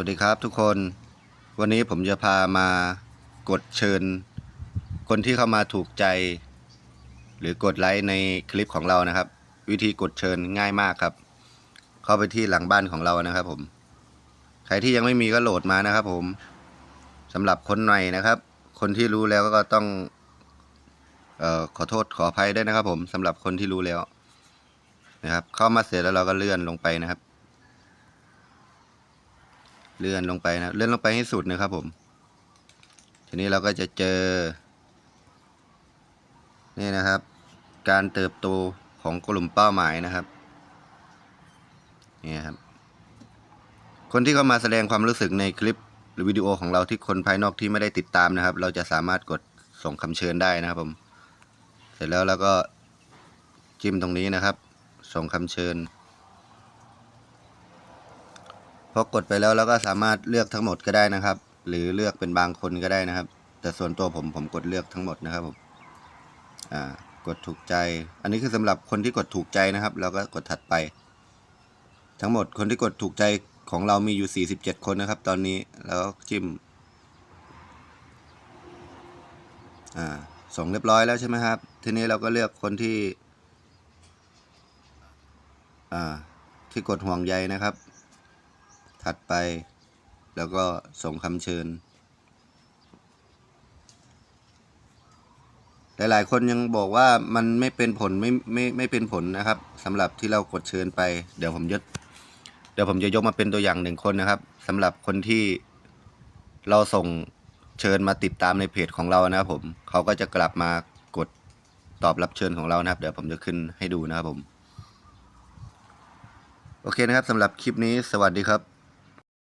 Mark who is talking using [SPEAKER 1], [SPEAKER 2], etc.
[SPEAKER 1] วัสดีครับทุกคน วันนี้ผมจะพามากดเชิญ คนที่เข้ามาถูกใจ หรือกดไลค์ในคลิปของเรานะครับ วิธีกดเชิญง่ายมากครับ เข้าไปที่หลังบ้านของเรานะครับผม ใครที่ยังไม่มีก็โหลดมานะครับ ผมสำหรับคนใหม่นะครับ คนที่รู้แล้วก็ต้องเอ่อขอโทษขออภัยด้วยนะครับ ผมสำหรับคนที่รู้แล้วนะครับ เข้ามาเสร็จแล้วเราก็เลื่อนลงไปนะครับ เลื่อนลงไปนะเลื่อนลงไปให้สุดนะครับผม ทีนี้เราก็จะเจอ นี่นะครับ การเติบโตของกลุ่มเป้าหมายนะครับนี่ครับ คนที่เข้ามาแสดงความรู้สึกในคลิปหรือวิดีโอของเราที่คนภายนอกที่ไม่ได้ติดตามนะครับ เราจะสามารถกดส่งคำเชิญได้นะครับผม เสร็จแล้วเราก็จิ้มตรงนี้นะครับ ส่งคำเชิญ พอกดไปแล้วเราก็สามารถเลือกทั้งหมดก็ได้นะครับ หรือเลือกเป็นบางคนก็ได้นะครับ แต่ส่วนตัวผมผมกดเลือกทั้งหมดนะครับผมอ่ากดถูกใจ อันนี้คือสำหรับคนที่กดถูกใจนะครับ เราก็กดถัดไป ทั้งหมดคนที่กดถูกใจของเรามีอยู่ 47 คนนะครับ ตอนนี้แล้วจิ้มอ่าส่งเรียบร้อยแล้วใช่ไหมครับ ทีนี้เราก็เลือกคนที่ อ่า ที่กดห่วงใยนะครับ ถัดไป แล้วก็ส่งคำเชิญ หลายๆ คนยังบอกว่ามันไม่เป็นผลไม่ไม่ไม่เป็นผลนะครับสำหรับที่เรากดเชิญไป เดี๋ยวผมยศเดี๋ยวผมจะยกมาเป็นตัวอย่างหนึ่งคนนะครับสำหรับคนที่เราส่งเชิญมาติดตามในเพจของเรานะครับผมเขาก็จะกลับมากดตอบรับเชิญของเรานะครับ เดี๋ยวผมจะขึ้นให้ดูนะครับผม โอเคนะครับสำหรับคลิปนี้สวัสดีครับ